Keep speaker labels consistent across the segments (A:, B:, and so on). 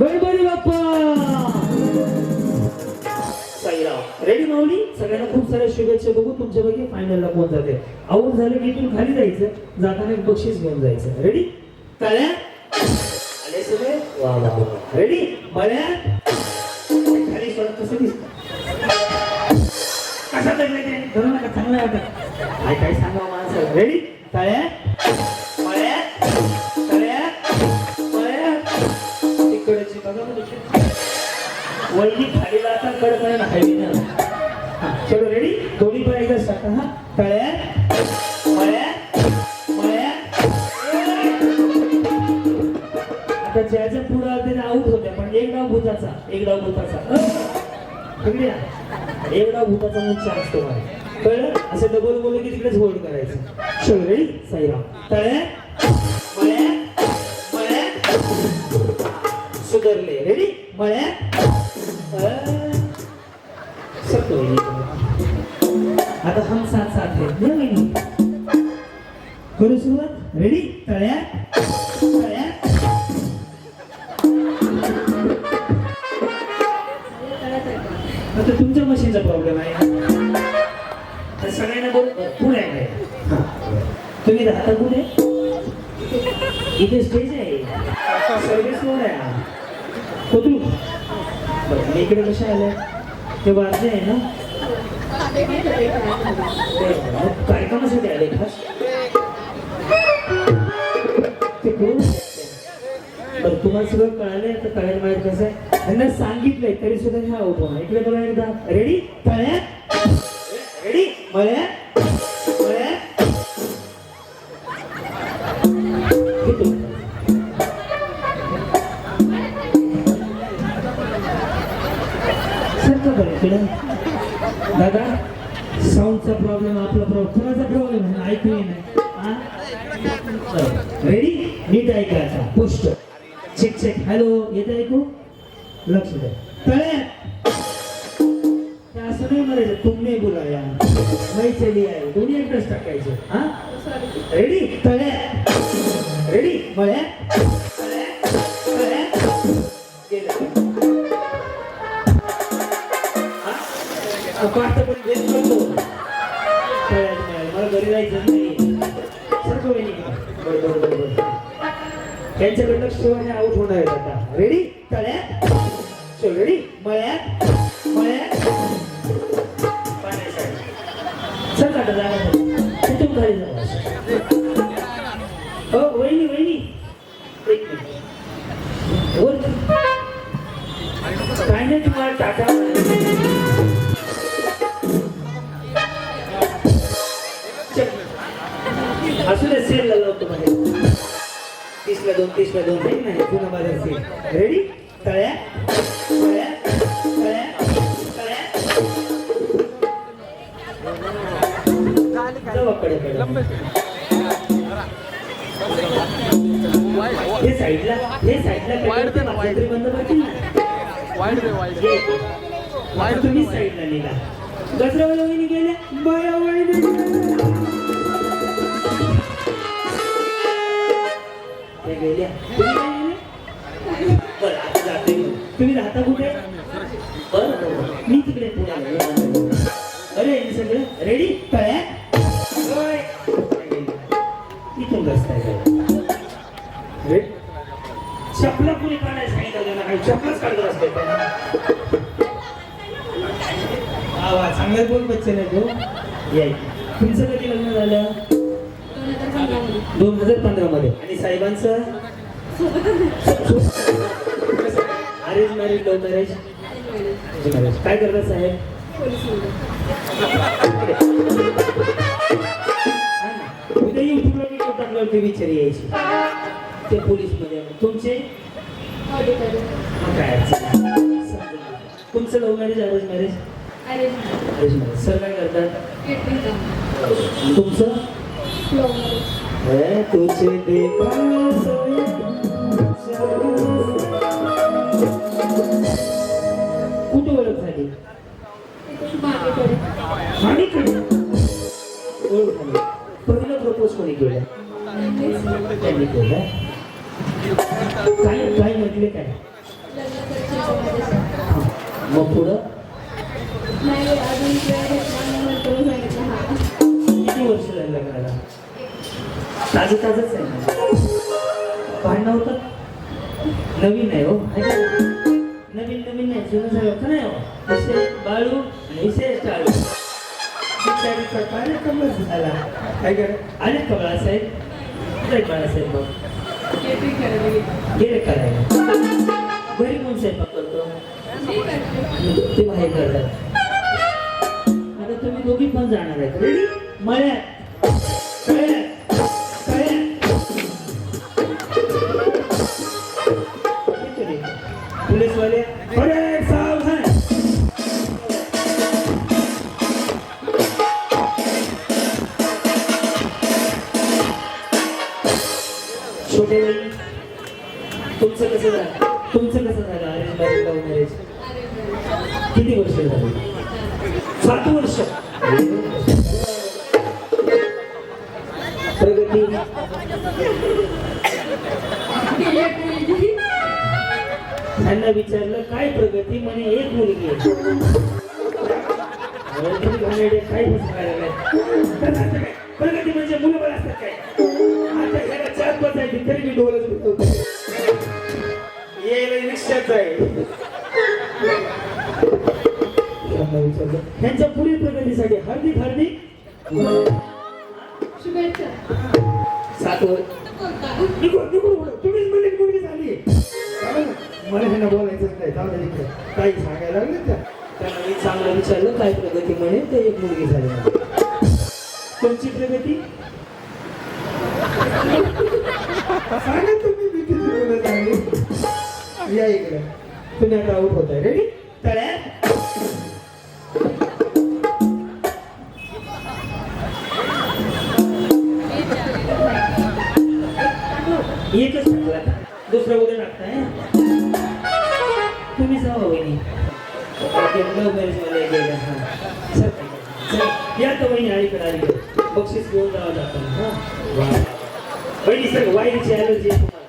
A: Ganpati Bappa. साईराव ready माऊली? सगळ्यांना खूप साऱ्या शुभेच्छा बघू तुमच्या पैकी फायनलला कोण जाते आऊट झालं की इथून खाली जायचं जाताना एक बक्षीस घेऊन जायचं. रेडी तळ्या आले सगळे? वा वा वा. रेडी बळ्या? खाली सोडत कसं दिसत? कसा लागलं ते? धरू नका चांगलं वाटत. काय काय सांगावं माणसं? रेडी तळ्या वैदी खाली आता कडकडे खाली चलो रेडी दोन्ही पण एकदा टाका हा. तळ्या मळ्या मळ्या. आता ज्याच्या पुढं आलं त्याने आऊट होत्या पण एक डाव भूताचा एक डाव भूताचा. एक डाव भूताचा मुख्य असतो मला कळलं? असं डबल बोललं की तिकडेच होल्ड करायचं. चलो रेडी साईराम. तळ्या सकतो आता हम साथ साथ है। करू सुरुवात रेडी तळ्या तळ्या आता तुमच्या मशीनचा प्रॉब्लेम आहे. सगळ्यांना बोल पुढे आहे. तुम्ही राहता कुठे इथे स्टेज आहे. सर्व्हिस रोड आहे. हा. कोथरूड बरं मी इकडे कशा आल्या? ते वाजले आहे ना? काय काम कार्यक्रमासाठी आले खास ते कोण तुम्हाला सगळं कळालंय तर कळायला माहीत कसं आहे? त्यांना सांगितलंय तरी सुद्धा हा आउट इकडे बघा एकदा. रेडी तळ्यात? रेडी मळ्यात? बरं इकडे दादा साऊंडचा प्रॉब्लेम आपला प्रॉब्लेम कोणाचा प्रॉब्लेम आहे? ऐकू नाही. रेडी नीट ऐकायचा पुष्ट चेक चेक हॅलो येत ऐकू? लक्ष द्या. तळ्या असं नाही म्हणायचं तुम्ही बोलाया. नाही चली आहे. दोन्ही एकटाच टाकायचं. हा? रेडी तळ्या रेडी मळ्या त्यांच्याकडे लक्ष ठेवा हे आउट होणार आहे आता. रेडी तळ्या चल रेडी मळ्या मळ्या चल काटा जागा बघ. तिथून खाली जाऊ हो वहिनी वहिनी. एक बोल. काय नाही तुम्हाला टाटा असू दे सेल लावतो मध्ये तीसला दोन तीसला दोन. नाही नाही पुन्हा माझा सेल रेडी तळ्या. तळ्या. तळ्या. हे साईडला हे साईडला माझ्या बंद ना.
B: वाईट वाईट.
A: आता तुम्ही साईडला निघा. गजरावाला वहिनी गेल्या बाया वहिनी गेल्या. तुम्ही काय गेले? बरं आता जाते. मी. तुम्ही राहता कुठे? बरं बरं. मी तिकडे पुण्याला अरे हे सगळं रेडी तळ्यात होय. इथून रस्ता आहे रेडी चपला कुणी काढायला सांगितलं त्यांना काही चपलाच काढत असते आवा चांगला बोल बच्चे नाही तो. याय तुमचं कधी लग्न झालं? दोन हजार पंधरा मध्ये आणि साहेबांचं? Arrange marriage love marriage? काय करतात साहेब? ना. उद्या युट्यूबला व्हिडिओ टाकल्यावर ते विचारी यायची. ते पोलीसमध्ये तुमचे? काय. तुमचं love marriage arrange marriage? Arrange marriage. Sir काय करतात? तुमचं? है तुझे देखा कुठे ओळख झाली? माणिकडे ओळख झाली. पहिलं प्रपोज कोणी केलं? त्यांनी केलं. काय काय म्हटले काय मग पुढं? किती वर्ष झाली लग्नाला? ताजं ताजंच आहे. भांडणं होतं. नवीन आहे हो? नवीन नवीन नाही जुनं झालं होतं नाही हो. विषय बाळू आणि विषय चालू बिचारीचा कार्यक्रमच झाला. काय करा? आले का बाळासाहेब? कुठे आहेत बाळासाहेब मग.
B: गेली.
A: करायला घरी कोण स्वयंपाक करतो. ते बाहेर करतात. आता तुम्ही दोघी पण जाणार आहेत. रेडी मळ्यात. तुमचं कसं झालं? अरेंज मॅरेज लव्ह मॅरेज किती वर्ष झाली? सात वर्ष. प्रगती. त्यांना विचारलं काय प्रगती? म्हणे एक मुलगी काय प्रगती म्हणजे मुलं बरं असतात काय? आता ह्याला चार पाच आहे तरी मी डोलच रिक्षाच आहे त्यांच्या पुढील प्रगतीसाठी हार्दिक हार्दिक
B: शुभेच्छा
A: सात वर
B: कोणता?
A: निघून निघून बोला. तुम्हीच म्हणले मुलगी झाली? मला ह्यांना बोलायचंच नाही जाऊ दे. काही सांगायला लागले त्या त्यांना मी चांगलं विचारलं काय प्रगती म्हणे ते एक मुलगी झाली. तुमची प्रगती सांगा तुम्ही किती या इकडे. तुम्ही आता आऊट आहे रेडी तळ्यात. एकच टाकला आता. दुसरा उद्या टाकताय तुम्ही जाऊ वहिनी. या तर वहिनी अलीकडे आली बक्षीस घेऊन जावं लागतं हा? सर वाईरीची ॲलर्जी आहे तुम्हाला.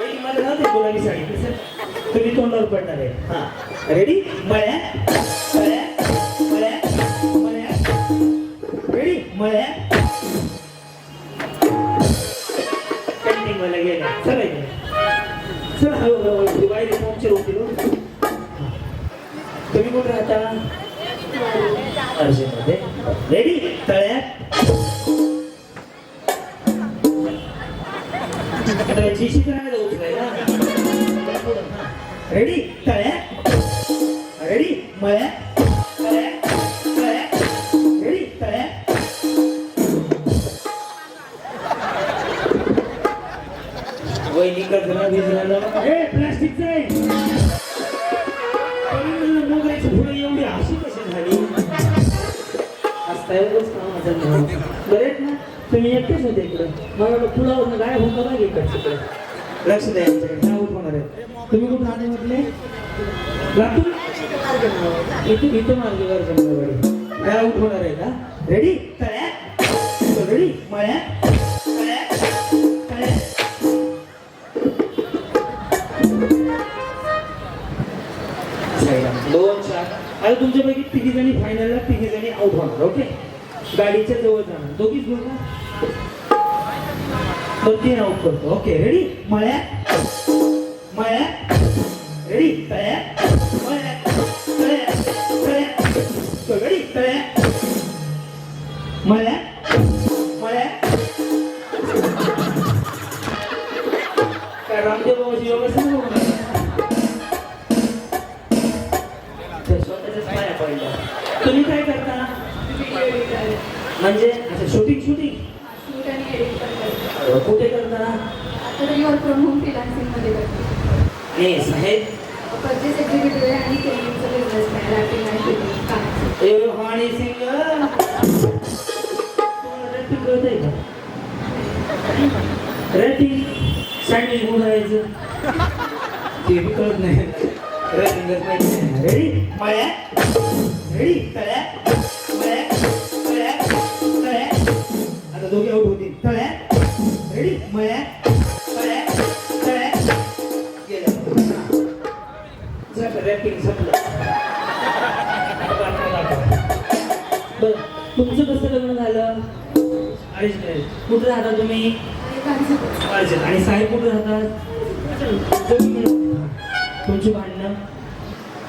A: वहिनी मला नव्हते गुलाबी सांगितलं सर तुम्ही तोंडावर पडणार आहे. हा. रेडी मळ्या. मळ्या. मळ्या. मळ्या. रेडी मळ्या. पेंटिंग मला गेला. चला इकडे. चला हळूहळू बाहेर पंक्चर होतील तुम्ही कुठे राहता? अर्जेमध्ये रेडी तळ्या. आता जीशी करायला रेडी तळ्यात रेडी तळ्यात रेडी तळ्यात वहिनी कचरा बिचरा हे प्लास्टिकचं आहे. मोगऱ्याची फुलं एवढी अशी कशी झाली? हसताय उगाच कामाचं नाही. बरे आहेत ना? तुम्ही एकटेच होते इकडं. मला वाटलं फुलावरनं गायब होता का इकडचं लक्ष द्या होणार आहे तुम्ही कुठं आले म्हटले? लातूर? इथून इथून मार्गी वर्षामध्ये काय आउट आहे का? रेडी तळ्यात रेडी मळ्यात दोन चार. आता तुमच्यापैकी तिघी जणी फायनलला तिघी जणी आउट होणार ओके गाडीच्या जवळ जाणार. दोघीच बोल का तर तीन आउट करतो. ओके रेडी मळ्या मळ्या? रेडी तळ्या मळ्या तळ्या तळ्या रेडी तळ्या मळ्या मळ्या काय रामदेव बाबाची स्वतःच्याच पाया पडल्या. तुम्ही काय करता. म्हणजे अच्छा शूटिंग शूटिंग. कुठे करता
B: आता होम फ्रीलान्सिंगमध्ये करते
A: हे साहेब
B: आहे आणि ट्रेनिंगचा बिझनेस आहे. रॅपिंग आणि ट्रेनिंग कामाचं
A: ए हाणी सिंग रॅपिंग कळत आहे का रॅपिंग सँडविच बनवायचं ते बी कळत नाही. रॅपिंगच माहिती नाही. रेडी मळ्या? रेडी तळ्या? मळ्या? तळ्या तळ्या? आता दोघे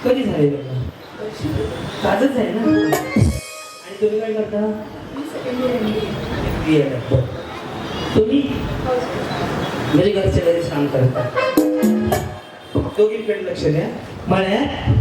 A: कधी झाले लग्न आजच आहे ना? आणि तुम्ही काय करता? बी एड तुम्ही? म्हणजे घरच्या सांग काम करता दोघींकडे लक्ष द्या. मला